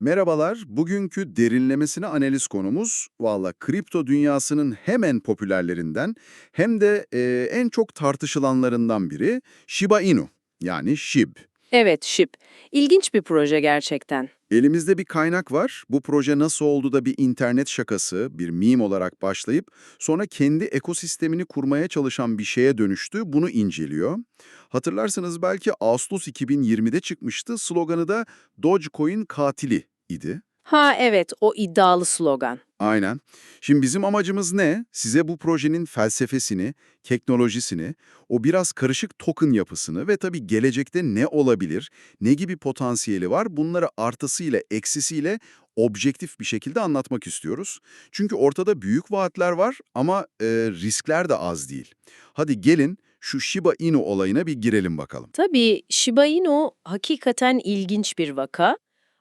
Merhabalar, bugünkü derinlemesine analiz konumuz valla kripto dünyasının hem en popülerlerinden hem de e, en çok tartışılanlarından biri Shiba Inu yani SHIB. Evet, SHIB. İlginç bir proje gerçekten. Elimizde bir kaynak var. Bu proje nasıl oldu da bir internet şakası, bir meme olarak başlayıp sonra kendi ekosistemini kurmaya çalışan bir şeye dönüştü. Bunu inceliyor. Hatırlarsanız belki Ağustos 2020'de çıkmıştı. Sloganı da Dogecoin katili idi. Ha evet, o iddialı slogan. Aynen. Şimdi bizim amacımız ne? Size bu projenin felsefesini, teknolojisini, o biraz karışık token yapısını ve tabii gelecekte ne olabilir, ne gibi potansiyeli var bunları artısıyla, eksisiyle objektif bir şekilde anlatmak istiyoruz. Çünkü ortada büyük vaatler var ama e, riskler de az değil. Hadi gelin şu Shiba Inu olayına bir girelim bakalım. Tabii Shiba Inu hakikaten ilginç bir vaka.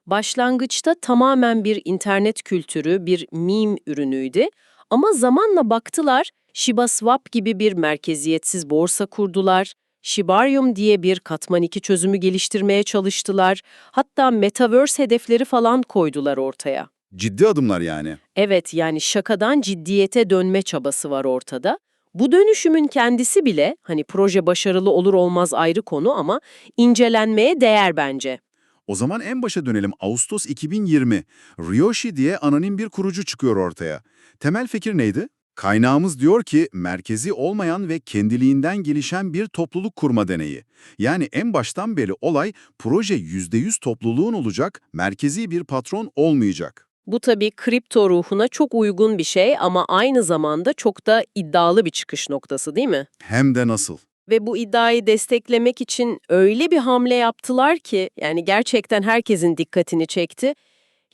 Başlangıçta tamamen bir internet kültürü, bir meme ürünüydü. Ama zamanla baktılar, Shiba Swap gibi bir merkeziyetsiz borsa kurdular. Shibarium diye bir katman 2 çözümü geliştirmeye çalıştılar. Hatta Metaverse hedefleri falan koydular ortaya. Ciddi adımlar yani. Evet yani şakadan ciddiyete dönme çabası var ortada. Bu dönüşümün kendisi bile hani proje başarılı olur olmaz ayrı konu ama incelenmeye değer bence. O zaman en başa dönelim. Ağustos 2020. Ryoshi diye anonim bir kurucu çıkıyor ortaya. Temel fikir neydi? Kaynağımız diyor ki merkezi olmayan ve kendiliğinden gelişen bir topluluk kurma deneyi. Yani en baştan beri olay proje %100 topluluğun olacak, merkezi bir patron olmayacak. Bu tabii kripto ruhuna çok uygun bir şey ama aynı zamanda çok da iddialı bir çıkış noktası değil mi? Hem de nasıl? Ve bu iddiayı desteklemek için öyle bir hamle yaptılar ki yani gerçekten herkesin dikkatini çekti.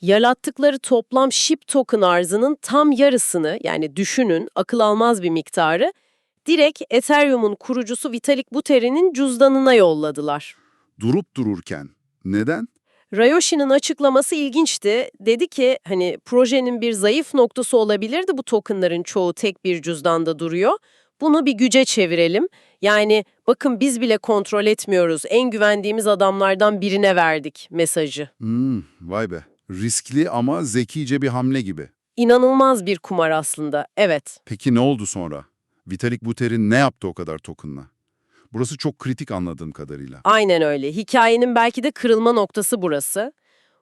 Yarattıkları toplam SHIB token arzının tam yarısını yani düşünün akıl almaz bir miktarı direkt Ethereum'un kurucusu Vitalik Buterin'in cüzdanına yolladılar. Durup dururken. Neden? Rayoshi'nin açıklaması ilginçti. Dedi ki hani projenin bir zayıf noktası olabilirdi bu tokenların çoğu tek bir cüzdanda duruyor. Bunu bir güce çevirelim. Yani bakın biz bile kontrol etmiyoruz. En güvendiğimiz adamlardan birine verdik mesajı. Hmm, vay be. Riskli ama zekice bir hamle gibi. İnanılmaz bir kumar aslında. Evet. Peki ne oldu sonra? Vitalik Buterin ne yaptı o kadar tokenla? Burası çok kritik anladığım kadarıyla. Aynen öyle. Hikayenin belki de kırılma noktası burası.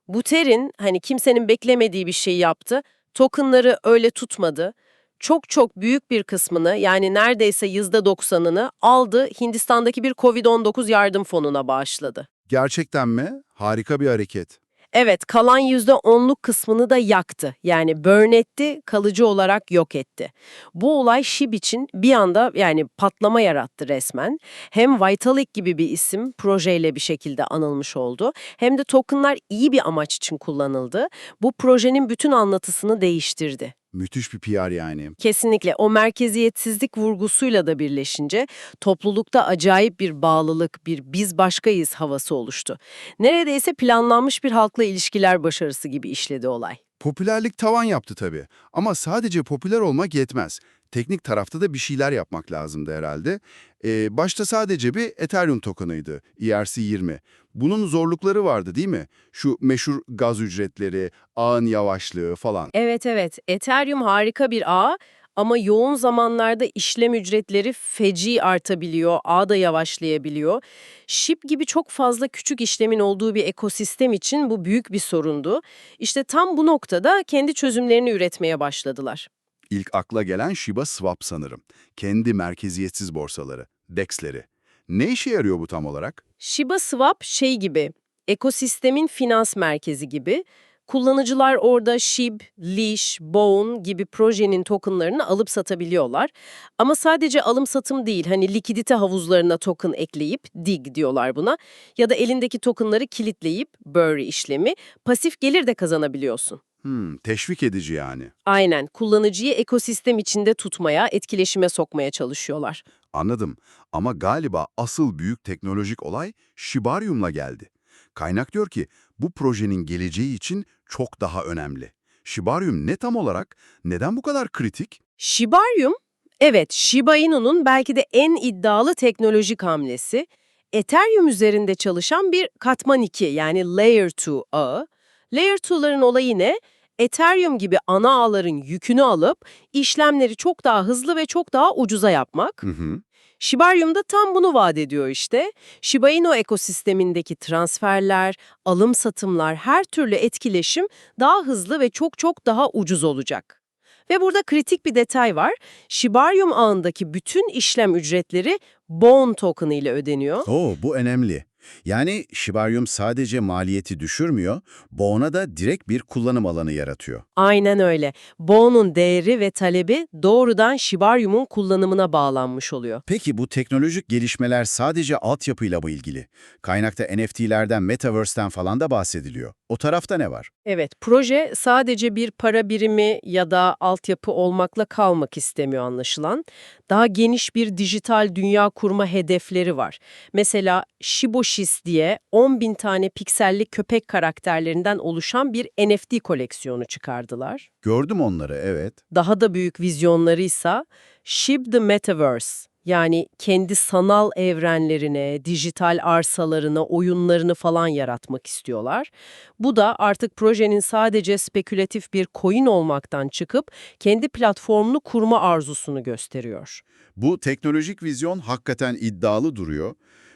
Buterin hani kimsenin beklemediği bir şey yaptı. Tokenları öyle tutmadı. Çok çok büyük bir kısmını yani neredeyse %90'ını aldı Hindistan'daki bir Covid-19 yardım fonuna bağışladı. Gerçekten mi? Harika bir hareket. Evet, kalan %10'luk kısmını da yaktı. Yani burn etti, kalıcı olarak yok etti. Bu olay SHIB için bir anda yani patlama yarattı resmen. Hem Vitalik gibi bir isim projeyle bir şekilde anılmış oldu. Hem de tokenlar iyi bir amaç için kullanıldı. Bu projenin bütün anlatısını değiştirdi. Müthiş bir PR yani. Kesinlikle o merkeziyetsizlik vurgusuyla da birleşince toplulukta acayip bir bağlılık, bir biz başkayız havası oluştu. Neredeyse planlanmış bir halkla ilişkiler başarısı gibi işledi olay. Popülerlik tavan yaptı tabii. Ama sadece popüler olmak yetmez. Teknik tarafta da bir şeyler yapmak lazımdı herhalde. Ee, başta sadece bir Ethereum tokenıydı, ERC20. Bunun zorlukları vardı değil mi? Şu meşhur gaz ücretleri, ağın yavaşlığı falan. Evet evet, Ethereum harika bir ağ ama yoğun zamanlarda işlem ücretleri feci artabiliyor, ağ da yavaşlayabiliyor. SHIB gibi çok fazla küçük işlemin olduğu bir ekosistem için bu büyük bir sorundu. İşte tam bu noktada kendi çözümlerini üretmeye başladılar. İlk akla gelen Shiba Swap sanırım. Kendi merkeziyetsiz borsaları, DEX'leri. Ne işe yarıyor bu tam olarak? Shiba Swap şey gibi, ekosistemin finans merkezi gibi. Kullanıcılar orada SHIB, Leash, Bone gibi projenin tokenlarını alıp satabiliyorlar. Ama sadece alım satım değil, hani likidite havuzlarına token ekleyip dig diyorlar buna. Ya da elindeki tokenları kilitleyip bury işlemi, pasif gelir de kazanabiliyorsun. Hmm, teşvik edici yani. Aynen, kullanıcıyı ekosistem içinde tutmaya, etkileşime sokmaya çalışıyorlar. Anladım ama galiba asıl büyük teknolojik olay Shibarium'la geldi. Kaynak diyor ki bu projenin geleceği için çok daha önemli. Shibarium ne tam olarak? Neden bu kadar kritik? Shibarium, evet Shiba Inu'nun belki de en iddialı teknolojik hamlesi, Ethereum üzerinde çalışan bir katman 2 yani Layer 2 ağı. Layer 2'ların olayı ne? Ethereum gibi ana ağların yükünü alıp işlemleri çok daha hızlı ve çok daha ucuza yapmak. Hı hı. Shibarium da tam bunu vaat ediyor işte. Shiba Inu ekosistemindeki transferler, alım satımlar, her türlü etkileşim daha hızlı ve çok çok daha ucuz olacak. Ve burada kritik bir detay var. Shibarium ağındaki bütün işlem ücretleri Bone token ile ödeniyor. Oo, bu önemli. Yani Shibarium sadece maliyeti düşürmüyor, Bone'a da direkt bir kullanım alanı yaratıyor. Aynen öyle. Bone'un değeri ve talebi doğrudan Shibarium'un kullanımına bağlanmış oluyor. Peki bu teknolojik gelişmeler sadece altyapıyla mı ilgili? Kaynakta NFT'lerden, Metaverse'ten falan da bahsediliyor. O tarafta ne var? Evet, proje sadece bir para birimi ya da altyapı olmakla kalmak istemiyor anlaşılan. Daha geniş bir dijital dünya kurma hedefleri var. Mesela Shiboshis diye 10 bin tane pikselli köpek karakterlerinden oluşan bir NFT koleksiyonu çıkardılar. Gördüm onları, evet. Daha da büyük vizyonlarıysa Shib the Metaverse yani kendi sanal evrenlerine, dijital arsalarına, oyunlarını falan yaratmak istiyorlar. Bu da artık projenin sadece spekülatif bir coin olmaktan çıkıp kendi platformunu kurma arzusunu gösteriyor. Bu teknolojik vizyon hakikaten iddialı duruyor.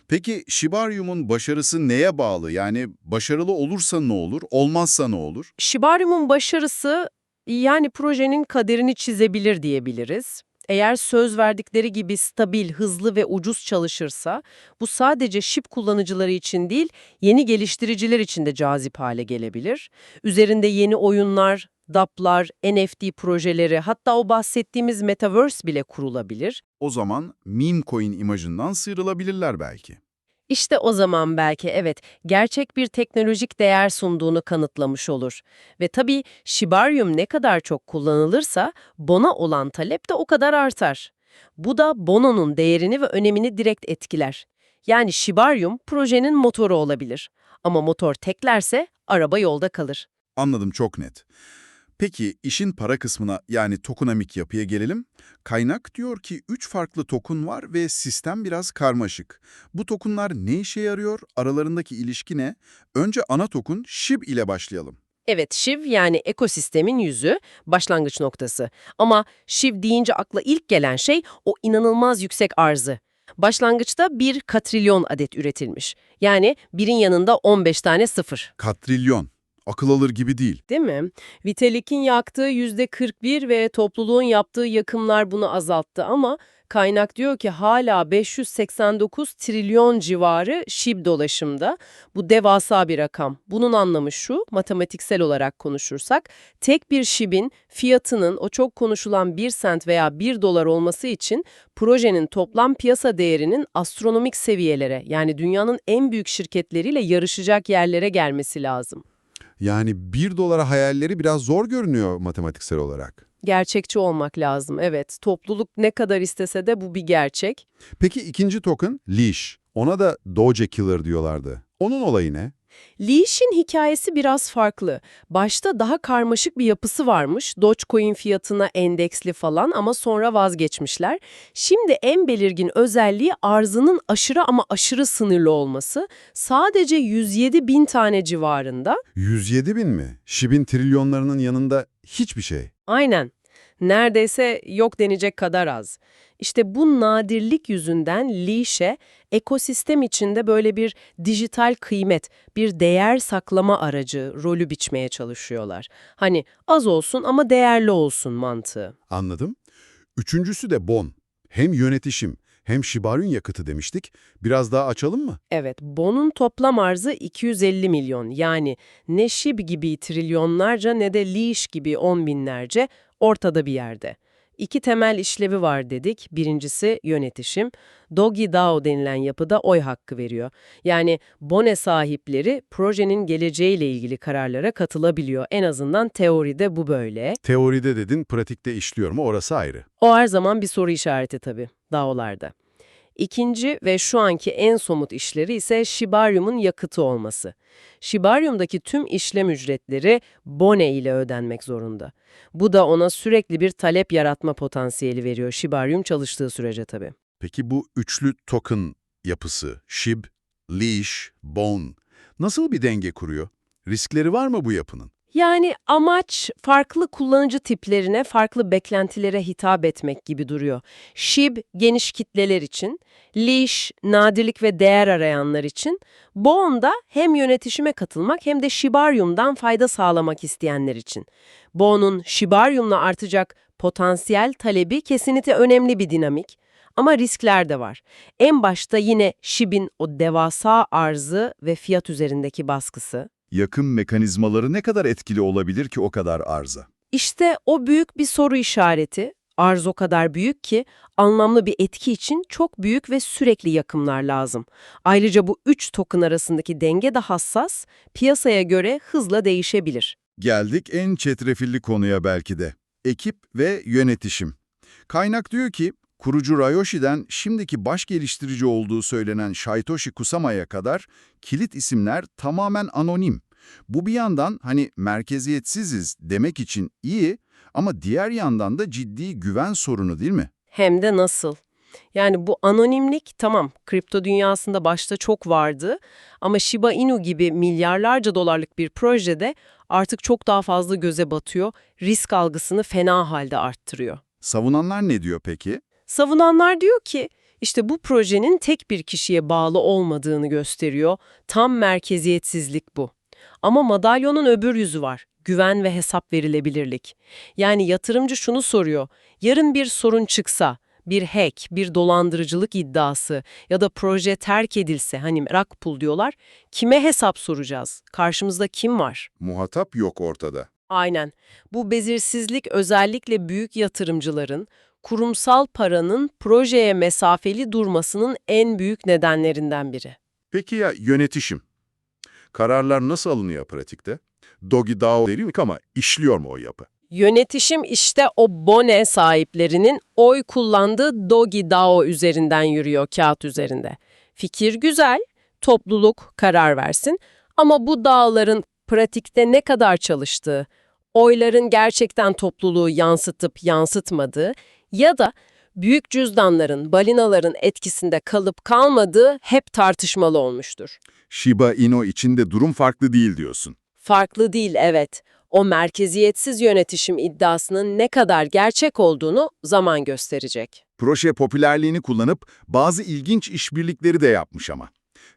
Peki Shibarium'un başarısı neye bağlı? Yani başarılı olursa ne olur, olmazsa ne olur? Shibarium'un başarısı yani projenin kaderini çizebilir diyebiliriz. Eğer söz verdikleri gibi stabil, hızlı ve ucuz çalışırsa bu sadece SHIB kullanıcıları için değil, yeni geliştiriciler için de cazip hale gelebilir. Üzerinde yeni oyunlar, DApp'lar, NFT projeleri hatta o bahsettiğimiz Metaverse bile kurulabilir. O zaman meme coin imajından sıyrılabilirler belki. İşte o zaman belki evet, gerçek bir teknolojik değer sunduğunu kanıtlamış olur. Ve tabii Shibarium ne kadar çok kullanılırsa Bona olan talep de o kadar artar. Bu da Bono'nun değerini ve önemini direkt etkiler. Yani Shibarium projenin motoru olabilir. Ama motor teklerse araba yolda kalır. Anladım çok net. Peki işin para kısmına yani tokenomik yapıya gelelim. Kaynak diyor ki 3 farklı token var ve sistem biraz karmaşık. Bu tokenlar ne işe yarıyor? Aralarındaki ilişki ne? Önce ana token SHIB ile başlayalım. Evet, Shiv yani ekosistemin yüzü, başlangıç noktası. Ama Shiv deyince akla ilk gelen şey o inanılmaz yüksek arzı. Başlangıçta 1 katrilyon adet üretilmiş. Yani birin yanında 15 tane sıfır. Katrilyon. Akıl alır gibi değil. Değil mi? Vitalik'in yaktığı %41 ve topluluğun yaptığı yakımlar bunu azalttı ama kaynak diyor ki hala 589 trilyon civarı SHIB dolaşımda. Bu devasa bir rakam. Bunun anlamı şu, matematiksel olarak konuşursak, tek bir SHIB'in fiyatının o çok konuşulan 1 sent veya 1 dolar olması için projenin toplam piyasa değerinin astronomik seviyelere yani dünyanın en büyük şirketleriyle yarışacak yerlere gelmesi lazım. Yani 1 dolara hayalleri biraz zor görünüyor matematiksel olarak. Gerçekçi olmak lazım, evet. Topluluk ne kadar istese de bu bir gerçek. Peki ikinci token Leash. Ona da Doge Killer diyorlardı. Onun olayı ne? Leash'in hikayesi biraz farklı. Başta daha karmaşık bir yapısı varmış. Dogecoin fiyatına endeksli falan ama sonra vazgeçmişler. Şimdi en belirgin özelliği arzının aşırı ama aşırı sınırlı olması. Sadece 107 bin tane civarında. 107 bin mi? Şibin trilyonlarının yanında hiçbir şey. Aynen. Neredeyse yok denecek kadar az. İşte bu nadirlik yüzünden Leash'e ekosistem içinde böyle bir dijital kıymet, bir değer saklama aracı rolü biçmeye çalışıyorlar. Hani az olsun ama değerli olsun mantığı. Anladım. Üçüncüsü de Bon. Hem yönetişim hem Shibarium yakıtı demiştik. Biraz daha açalım mı? Evet, Bon'un toplam arzı 250 milyon. Yani ne SHIB gibi trilyonlarca ne de Leash gibi on binlerce ortada bir yerde. İki temel işlevi var dedik. Birincisi yönetişim. Dogi DAO denilen yapıda oy hakkı veriyor. Yani Bone sahipleri projenin geleceğiyle ilgili kararlara katılabiliyor. En azından teoride bu böyle. Teoride dedin, pratikte işliyor mu orası ayrı. O her zaman bir soru işareti tabii DAO'larda. İkinci ve şu anki en somut işleri ise Shibarium'un yakıtı olması. Shibarium'daki tüm işlem ücretleri Bone ile ödenmek zorunda. Bu da ona sürekli bir talep yaratma potansiyeli veriyor Shibarium çalıştığı sürece tabii. Peki bu üçlü token yapısı, SHIB, Leash, Bone nasıl bir denge kuruyor? Riskleri var mı bu yapının? Yani amaç farklı kullanıcı tiplerine, farklı beklentilere hitap etmek gibi duruyor. SHIB geniş kitleler için, Leash nadirlik ve değer arayanlar için, Bone da hem yönetişime katılmak hem de Shibarium'dan fayda sağlamak isteyenler için. Bone'un Shibarium'la artacak potansiyel talebi kesinlikle önemli bir dinamik. Ama riskler de var. En başta yine SHIB'in o devasa arzı ve fiyat üzerindeki baskısı. Yakın mekanizmaları ne kadar etkili olabilir ki o kadar arza? İşte o büyük bir soru işareti. Arz o kadar büyük ki anlamlı bir etki için çok büyük ve sürekli yakımlar lazım. Ayrıca bu üç token arasındaki denge de hassas, piyasaya göre hızla değişebilir. Geldik en çetrefilli konuya belki de. Ekip ve yönetişim. Kaynak diyor ki, kurucu Rayoshi'den şimdiki baş geliştirici olduğu söylenen Shaitoshi Kusama'ya kadar kilit isimler tamamen anonim. Bu bir yandan hani merkeziyetsiziz demek için iyi ama diğer yandan da ciddi güven sorunu değil mi? Hem de nasıl? Yani bu anonimlik tamam kripto dünyasında başta çok vardı ama Shiba Inu gibi milyarlarca dolarlık bir projede artık çok daha fazla göze batıyor, risk algısını fena halde arttırıyor. Savunanlar ne diyor peki? Savunanlar diyor ki işte bu projenin tek bir kişiye bağlı olmadığını gösteriyor. Tam merkeziyetsizlik bu. Ama madalyonun öbür yüzü var. Güven ve hesap verilebilirlik. Yani yatırımcı şunu soruyor. Yarın bir sorun çıksa, bir hack, bir dolandırıcılık iddiası ya da proje terk edilse hani rug pull diyorlar. Kime hesap soracağız? Karşımızda kim var? Muhatap yok ortada. Aynen. Bu belirsizlik özellikle büyük yatırımcıların kurumsal paranın projeye mesafeli durmasının en büyük nedenlerinden biri. Peki ya yönetişim? Kararlar nasıl alınıyor pratikte? Dogi Dao değil mi ama işliyor mu o yapı? Yönetişim işte o bone sahiplerinin oy kullandığı Dogi DAO üzerinden yürüyor kağıt üzerinde. Fikir güzel, topluluk karar versin ama bu dağların pratikte ne kadar çalıştığı, oyların gerçekten topluluğu yansıtıp yansıtmadığı ya da büyük cüzdanların, balinaların etkisinde kalıp kalmadığı hep tartışmalı olmuştur. Shiba Inu içinde durum farklı değil diyorsun. Farklı değil evet. O merkeziyetsiz yönetişim iddiasının ne kadar gerçek olduğunu zaman gösterecek. Proje popülerliğini kullanıp bazı ilginç işbirlikleri de yapmış ama.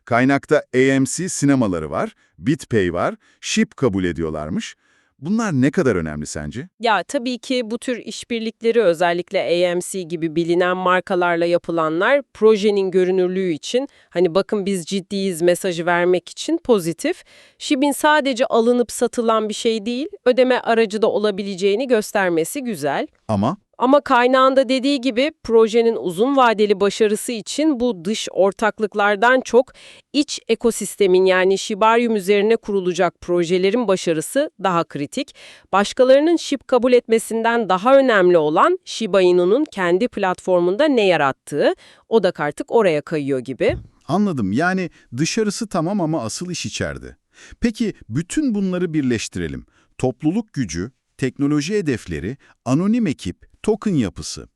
Kaynakta AMC sinemaları var, BitPay var, Ship kabul ediyorlarmış. Bunlar ne kadar önemli sence? Ya tabii ki bu tür işbirlikleri özellikle AMC gibi bilinen markalarla yapılanlar projenin görünürlüğü için hani bakın biz ciddiyiz mesajı vermek için pozitif. Shib'in sadece alınıp satılan bir şey değil, ödeme aracı da olabileceğini göstermesi güzel. Ama Ama kaynağında dediği gibi projenin uzun vadeli başarısı için bu dış ortaklıklardan çok iç ekosistemin yani Shibarium üzerine kurulacak projelerin başarısı daha kritik. Başkalarının SHIB kabul etmesinden daha önemli olan Shiba Inu'nun kendi platformunda ne yarattığı, o da artık oraya kayıyor gibi. anladım yani dışarısı tamam ama asıl iş içeride. Peki bütün bunları birleştirelim. Topluluk gücü, teknoloji hedefleri, anonim ekip, token yapısı.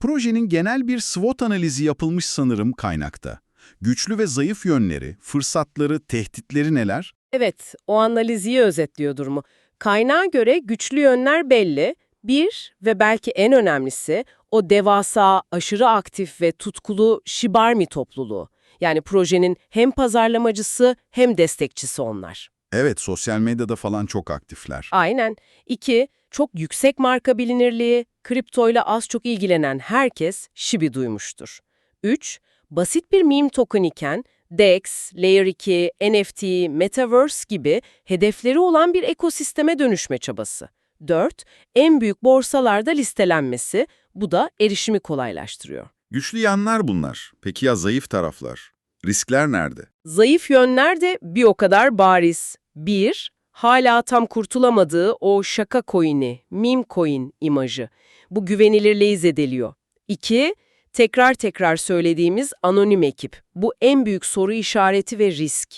Projenin genel bir SWOT analizi yapılmış sanırım kaynakta. Güçlü ve zayıf yönleri, fırsatları, tehditleri neler? Evet, o analiz iyi özetliyor durumu. Kaynağa göre güçlü yönler belli. Bir ve belki en önemlisi o devasa, aşırı aktif ve tutkulu Shibarmi topluluğu. Yani projenin hem pazarlamacısı hem destekçisi onlar. Evet, sosyal medyada falan çok aktifler. Aynen. İki, çok yüksek marka bilinirliği, kriptoyla az çok ilgilenen herkes Shibi duymuştur. Üç, basit bir meme token iken DEX, Layer 2, NFT, Metaverse gibi hedefleri olan bir ekosisteme dönüşme çabası. 4. En büyük borsalarda listelenmesi, bu da erişimi kolaylaştırıyor. Güçlü yanlar bunlar. Peki ya zayıf taraflar? Riskler nerede? Zayıf yönler de bir o kadar bariz. 1. Hala tam kurtulamadığı o şaka coin'i, meme coin imajı. Bu güvenilirliği zedeliyor. 2. Tekrar tekrar söylediğimiz anonim ekip. Bu en büyük soru işareti ve risk.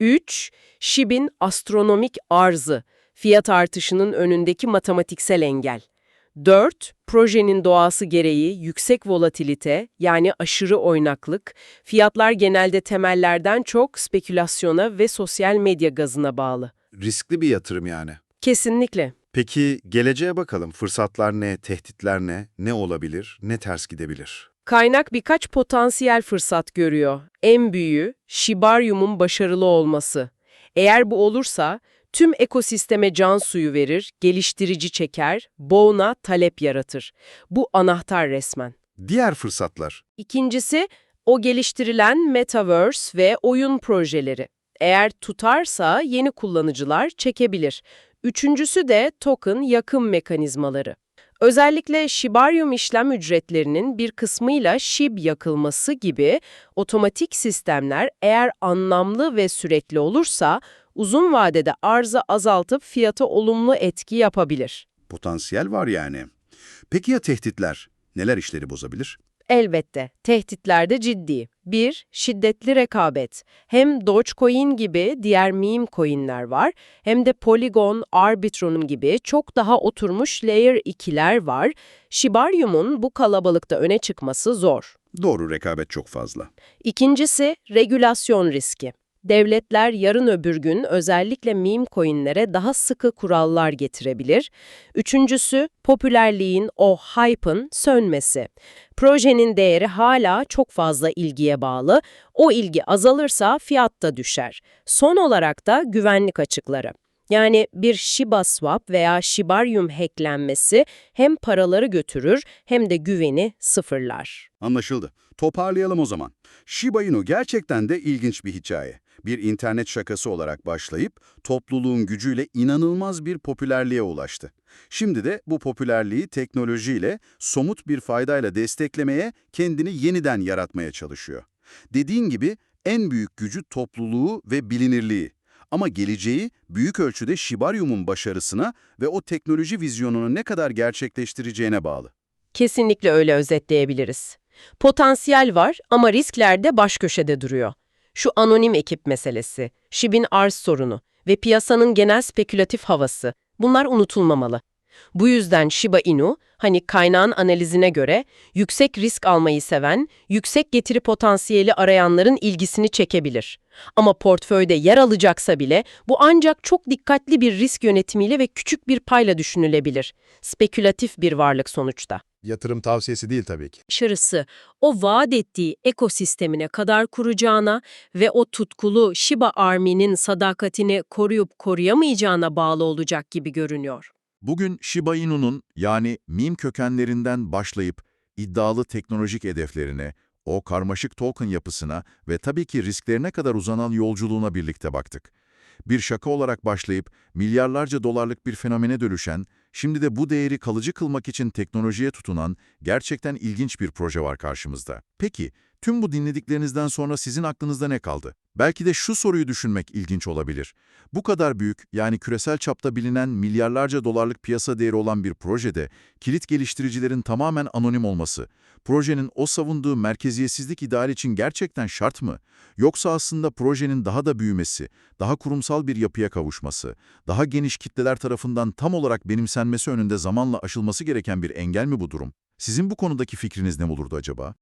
3. Shib'in astronomik arzı. Fiyat artışının önündeki matematiksel engel. 4. Projenin doğası gereği yüksek volatilite yani aşırı oynaklık, fiyatlar genelde temellerden çok spekülasyona ve sosyal medya gazına bağlı. riskli bir yatırım yani. Kesinlikle. Peki geleceğe bakalım. Fırsatlar ne, tehditler ne, ne olabilir, ne ters gidebilir? Kaynak birkaç potansiyel fırsat görüyor. En büyüğü, Shibarium'un başarılı olması. Eğer bu olursa, tüm ekosisteme can suyu verir, geliştirici çeker, boğuna talep yaratır. Bu anahtar resmen. Diğer fırsatlar. İkincisi, o geliştirilen Metaverse ve oyun projeleri. Eğer tutarsa yeni kullanıcılar çekebilir. Üçüncüsü de token yakım mekanizmaları. Özellikle Shibarium işlem ücretlerinin bir kısmıyla SHIB yakılması gibi otomatik sistemler eğer anlamlı ve sürekli olursa uzun vadede arzı azaltıp fiyata olumlu etki yapabilir. Potansiyel var yani. Peki ya tehditler? Neler işleri bozabilir? Elbette, tehditler de ciddi. 1. Şiddetli rekabet. Hem Dogecoin gibi diğer meme coinler var, hem de Polygon, Arbitrum gibi çok daha oturmuş Layer 2'ler var. Shibarium'un bu kalabalıkta öne çıkması zor. Doğru, rekabet çok fazla. İkincisi, regülasyon riski. Devletler yarın öbür gün özellikle meme coinlere daha sıkı kurallar getirebilir. Üçüncüsü, popülerliğin, o hype'ın sönmesi. Projenin değeri hala çok fazla ilgiye bağlı. O ilgi azalırsa fiyat da düşer. Son olarak da güvenlik açıkları. Yani bir Shiba Swap veya Shibarium hacklenmesi hem paraları götürür hem de güveni sıfırlar. Anlaşıldı. Toparlayalım o zaman. Shiba Inu gerçekten de ilginç bir hikaye. Bir internet şakası olarak başlayıp topluluğun gücüyle inanılmaz bir popülerliğe ulaştı. Şimdi de bu popülerliği teknolojiyle, somut bir faydayla desteklemeye, kendini yeniden yaratmaya çalışıyor. Dediğin gibi en büyük gücü topluluğu ve bilinirliği. Ama geleceği büyük ölçüde Shibarium'un başarısına ve o teknoloji vizyonunu ne kadar gerçekleştireceğine bağlı. Kesinlikle öyle özetleyebiliriz. Potansiyel var ama riskler de baş köşede duruyor. Şu anonim ekip meselesi, Shib'in arz sorunu ve piyasanın genel spekülatif havası bunlar unutulmamalı. Bu yüzden Shiba Inu, hani kaynağın analizine göre yüksek risk almayı seven, yüksek getiri potansiyeli arayanların ilgisini çekebilir. Ama portföyde yer alacaksa bile bu ancak çok dikkatli bir risk yönetimiyle ve küçük bir payla düşünülebilir. Spekülatif bir varlık sonuçta. Yatırım tavsiyesi değil tabii ki. başarısı o vaat ettiği ekosistemine kadar kuracağına ve o tutkulu Shiba Army'nin sadakatini koruyup koruyamayacağına bağlı olacak gibi görünüyor. Bugün Shiba Inu'nun yani meme kökenlerinden başlayıp iddialı teknolojik hedeflerine, o karmaşık token yapısına ve tabii ki risklerine kadar uzanan yolculuğuna birlikte baktık. Bir şaka olarak başlayıp milyarlarca dolarlık bir fenomene dönüşen, şimdi de bu değeri kalıcı kılmak için teknolojiye tutunan gerçekten ilginç bir proje var karşımızda. Peki, tüm bu dinlediklerinizden sonra sizin aklınızda ne kaldı? Belki de şu soruyu düşünmek ilginç olabilir. Bu kadar büyük, yani küresel çapta bilinen milyarlarca dolarlık piyasa değeri olan bir projede kilit geliştiricilerin tamamen anonim olması, projenin o savunduğu merkeziyetsizlik ideali için gerçekten şart mı? Yoksa aslında projenin daha da büyümesi, daha kurumsal bir yapıya kavuşması, daha geniş kitleler tarafından tam olarak benimsenmesi önünde zamanla aşılması gereken bir engel mi bu durum? Sizin bu konudaki fikriniz ne olurdu acaba?